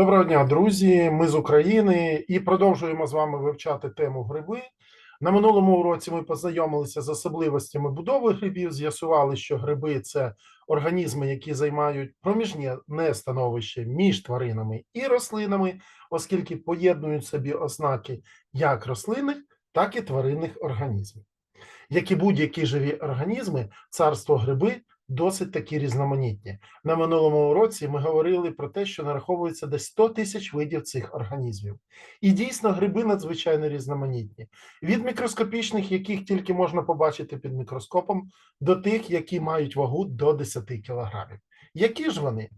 Доброго дня, друзі. Ми з України і продовжуємо з вами вивчати тему гриби. На минулому уроці ми познайомилися з особливостями будови грибів. З'ясували, що гриби це організми, які займають проміжне становище між тваринами і рослинами, оскільки поєднують собі ознаки як рослинних, так і тваринних організмів. Як і будь-які живі організми, царство гриби досить такі різноманітні. На минулому уроці ми говорили про те, що нараховується десь 100 тисяч видів цих організмів. І дійсно гриби надзвичайно різноманітні. Від мікроскопічних, яких тільки можна побачити під мікроскопом, до тих, які мають вагу до 10 кілограмів. Які ж вони?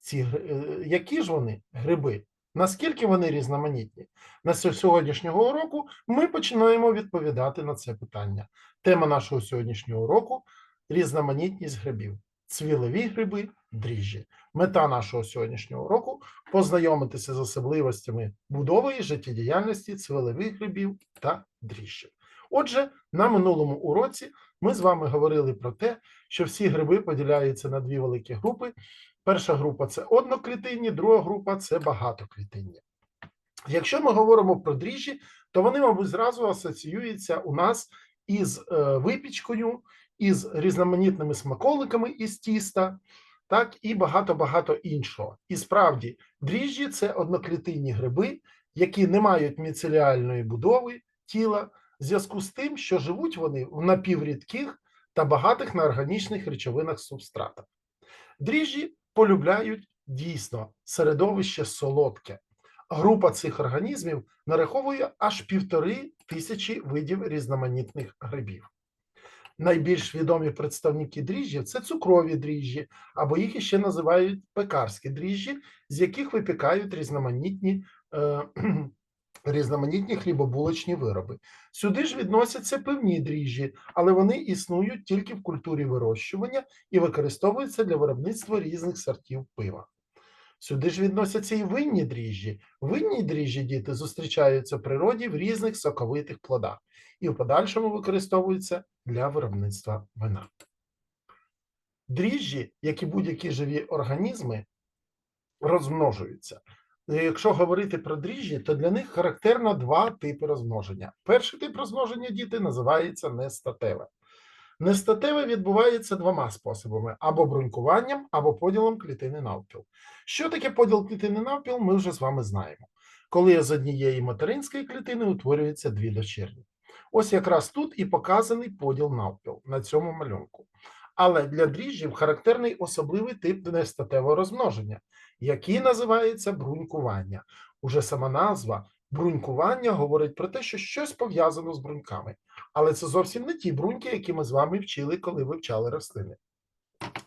Ці, е, які ж вони гриби? Наскільки вони різноманітні? На сьогоднішнього уроку ми починаємо відповідати на це питання. Тема нашого сьогоднішнього уроку різноманітність грибів, цвілові гриби, дріжджі. Мета нашого сьогоднішнього уроку познайомитися з особливостями будови і життєдіяльності цвілових грибів та дріжджів. Отже, на минулому уроці ми з вами говорили про те, що всі гриби поділяються на дві великі групи. Перша група це одноклітинні, друга група це багатоклітинні. Якщо ми говоримо про дріжджі, то вони, мабуть, зразу асоціюються у нас із е, випічкою, із різноманітними смаколиками із тіста, так і багато-багато іншого. І справді, дріжджі це одноклітинні гриби, які не мають міцеліальної будови тіла, в зв'язку з тим, що живуть вони в напіврідких та багатих на органічних речовинах субстратах. Дріжджі полюбляють дійсно середовище солодке. Група цих організмів нараховує аж півтори тисячі видів різноманітних грибів. Найбільш відомі представники дріжджів це цукрові дріжджі, або їх іще називають пекарські дріжджі, з яких випікають різноманітні, е, різноманітні хлібобулочні вироби. Сюди ж відносяться пивні дріжджі, але вони існують тільки в культурі вирощування і використовуються для виробництва різних сортів пива. Сюди ж відносяться і винні дріжджі. Винні дріжджі діти зустрічаються в природі в різних соковитих плодах і в подальшому використовуються для виробництва вина. Дріжджі, як і будь-які живі організми, розмножуються. Якщо говорити про дріжджі, то для них характерно два типи розмноження. Перший тип розмноження діти називається нестатеве. Нестатеве відбувається двома способами: або брунькуванням, або поділом клітини навпіл. Що таке поділ клітини навпіл, ми вже з вами знаємо. Коли з однієї материнської клітини утворюються дві дочірні. Ось якраз тут і показаний поділ навпіл на цьому малюнку. Але для дріжджів характерний особливий тип нестатевого розмноження, який називається брунькування. Уже сама назва брунькування говорить про те, що щось пов'язано з бруньками. Але це зовсім не ті бруньки, які ми з вами вчили, коли вивчали рослини.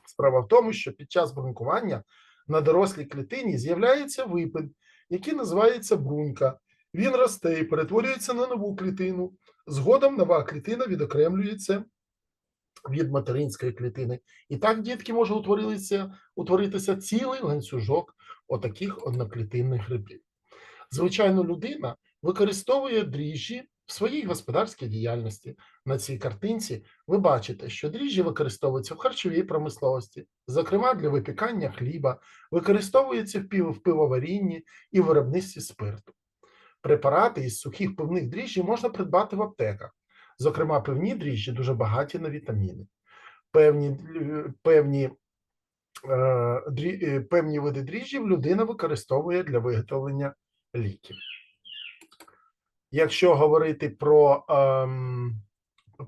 Справа в тому, що під час брунькування на дорослій клітині з'являється випин, який називається брунька. Він росте і перетворюється на нову клітину. Згодом нова клітина відокремлюється від материнської клітини. І так, дітки, може утворитися, утворитися цілий ланцюжок отаких одноклітинних грибів. Звичайно, людина використовує дріжджі в своїй господарській діяльності. На цій картинці ви бачите, що дріжджі використовуються в харчовій промисловості, зокрема для випікання хліба, використовуються в пів- в пивоварінні і виробництві спирту. Препарати із сухих пивних дріжджів можна придбати в аптеках. Зокрема, пивні дріжджі дуже багаті на вітаміни. Певні, певні, е, дрі- е, певні види дріжджів людина використовує для виготовлення ліків. Якщо говорити про ем,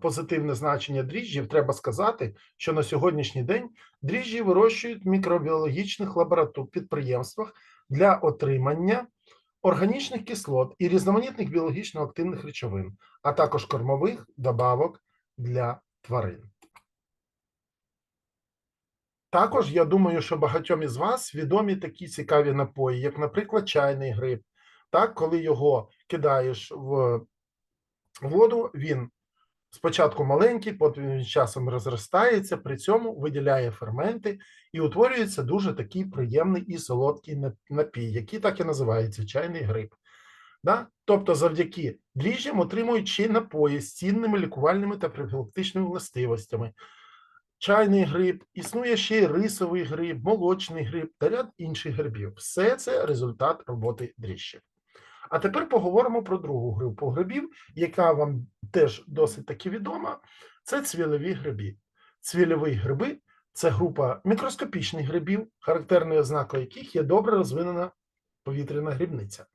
позитивне значення дріжджів, треба сказати, що на сьогоднішній день дріжджі вирощують в мікробіологічних лаборату- підприємствах для отримання органічних кислот і різноманітних біологічно активних речовин, а також кормових добавок для тварин. Також я думаю, що багатьом із вас відомі такі цікаві напої, як, наприклад, чайний гриб. Так, коли його кидаєш в воду, він спочатку маленький, потім він часом розростається, при цьому виділяє ферменти і утворюється дуже такий приємний і солодкий напій, який так і називається чайний гриб. Да? Тобто, завдяки дріжджам отримують ще напої з цінними лікувальними та профілактичними властивостями. чайний гриб, існує ще й рисовий гриб, молочний гриб та ряд інших грибів. Все це результат роботи дріжджів. А тепер поговоримо про другу групу грибів, яка вам теж досить таки відома. Це цвілеві гриби. Цвілеві гриби це група мікроскопічних грибів, характерною ознакою яких є добре розвинена повітряна грибниця.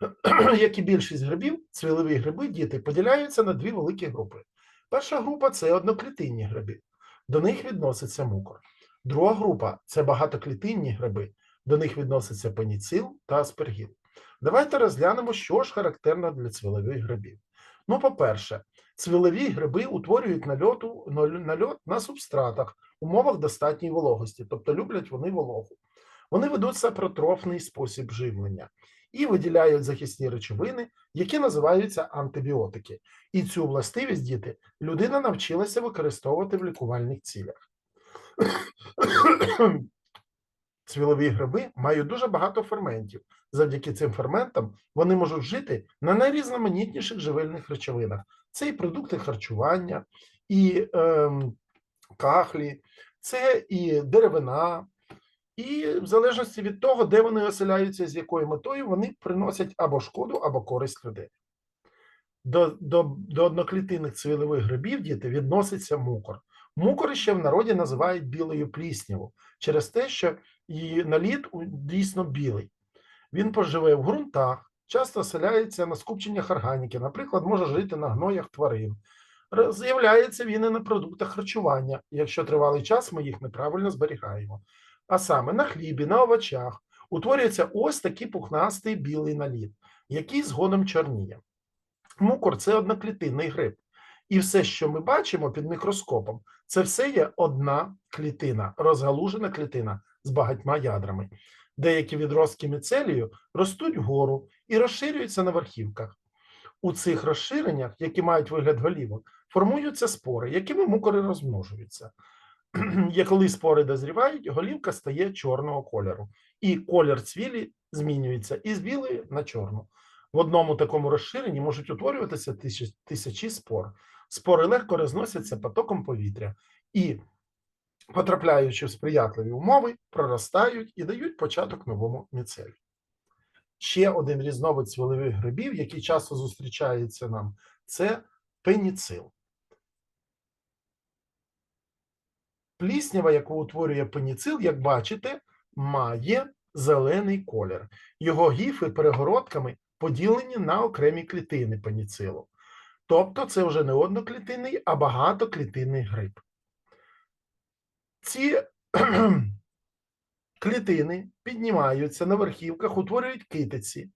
Як і більшість грибів, цвілеві гриби діти поділяються на дві великі групи. Перша група це одноклітинні гриби. До них відноситься мукор. Друга група це багатоклітинні гриби. До них відноситься пеніцил та аспергіл. Давайте розглянемо, що ж характерно для цвілових грибів. Ну, по-перше, цвілові гриби утворюють нальоту, нальот на субстратах, умовах достатньої вологості, тобто люблять вони вологу. Вони ведуть сапротрофний спосіб живлення і виділяють захисні речовини, які називаються антибіотики. І цю властивість діти людина навчилася використовувати в лікувальних цілях. Цвілові гриби мають дуже багато ферментів. Завдяки цим ферментам вони можуть жити на найрізноманітніших живильних речовинах. Це і продукти харчування, і ем, кахлі, це і деревина, і в залежності від того, де вони оселяються, з якою метою, вони приносять або шкоду, або користь людей. До, до, до одноклітинних цвілових грибів діти відноситься мукор. Мукор ще в народі називають білою плісняву через те, що її наліт дійсно білий. Він поживе в ґрунтах, часто оселяється на скупченнях органіки, наприклад, може жити на гноях тварин. З'являється він і на продуктах харчування, якщо тривалий час ми їх неправильно зберігаємо. А саме на хлібі, на овочах утворюється ось такий пухнастий білий наліт, який згодом чорніє. Мукор це одноклітинний гриб. І все, що ми бачимо під мікроскопом, це все є одна клітина, розгалужена клітина з багатьма ядрами. Деякі відростки міцелію ростуть вгору і розширюються на верхівках. У цих розширеннях, які мають вигляд голівок, формуються спори, якими мукори розмножуються. Є коли спори дозрівають, голівка стає чорного кольору, і колір цвілі змінюється із білої на чорну. В одному такому розширенні можуть утворюватися тисячі спор. Спори легко розносяться потоком повітря і, потрапляючи в сприятливі умови, проростають і дають початок новому міцелю. Ще один різновид цвілових грибів, який часто зустрічається нам, це пеніцил. Пліснява, яку утворює пеніцил, як бачите, має зелений колір. Його гіфи перегородками поділені на окремі клітини пеніцилу. Тобто це вже не одноклітинний, а багатоклітинний гриб. Ці клітини піднімаються на верхівках, утворюють китиці.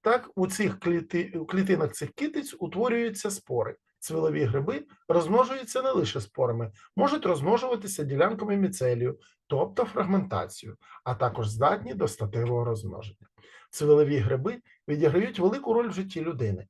Так, у цих кліти... у клітинах цих китиць утворюються спори. Цвілові гриби розмножуються не лише спорами, можуть розмножуватися ділянками міцелію, тобто фрагментацією, а також здатні до статевого розмноження. Цвілові гриби відіграють велику роль в житті людини.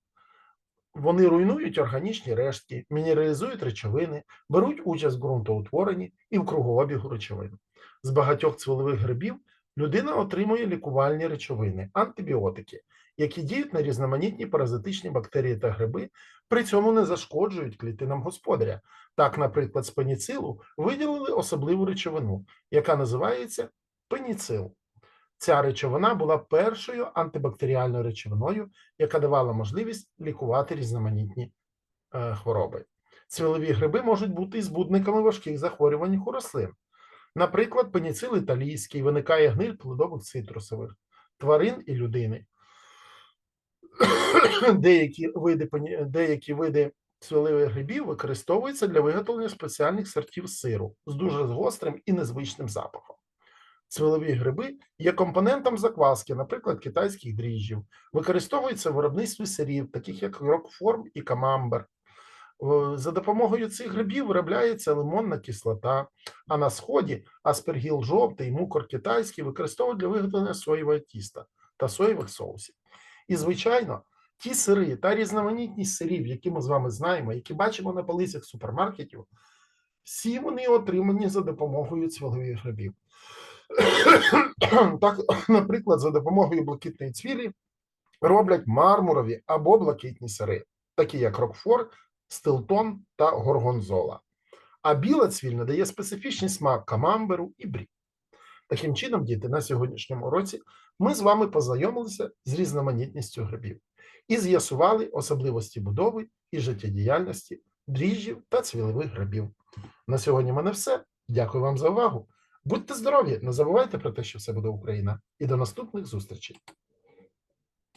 Вони руйнують органічні рештки, мінералізують речовини, беруть участь в ґрунтоутворенні і в кругообігу речовин. З багатьох цвілових грибів людина отримує лікувальні речовини, антибіотики, які діють на різноманітні паразитичні бактерії та гриби, при цьому не зашкоджують клітинам господаря. Так, наприклад, з пеніцилу виділили особливу речовину, яка називається пеніцил. Ця речовина була першою антибактеріальною речовиною, яка давала можливість лікувати різноманітні е, хвороби. Цвілові гриби можуть бути і збудниками важких захворювань у рослин. Наприклад, пеніцил італійський виникає гниль плодових цитрусових, тварин і людини. Деякі види, деякі види цвілових грибів використовуються для виготовлення спеціальних сортів сиру з дуже гострим і незвичним запахом. Цвілові гриби є компонентом закваски, наприклад, китайських дріжджів, використовуються в виробництві сирів, таких як рокформ і камамбер. За допомогою цих грибів виробляється лимонна кислота, а на сході аспергіл жовтий, мукор китайський використовують для виготовлення соєвого тіста та соєвих соусів. І, звичайно, ті сири та різноманітність сирів, які ми з вами знаємо, які бачимо на полицях супермаркетів, всі вони отримані за допомогою цвілових грибів. Так, наприклад, за допомогою блакитної цвілі роблять мармурові або блакитні сири, такі як Рокфор, Стилтон та Горгонзола. а біла цвіль надає специфічний смак камамберу і брі. Таким чином, діти, на сьогоднішньому уроці ми з вами познайомилися з різноманітністю грибів і з'ясували особливості будови і життєдіяльності дріжджів та цвілевих грибів. На сьогодні в мене все. Дякую вам за увагу. Будьте здорові, не забувайте про те, що все буде Україна, і до наступних зустрічей.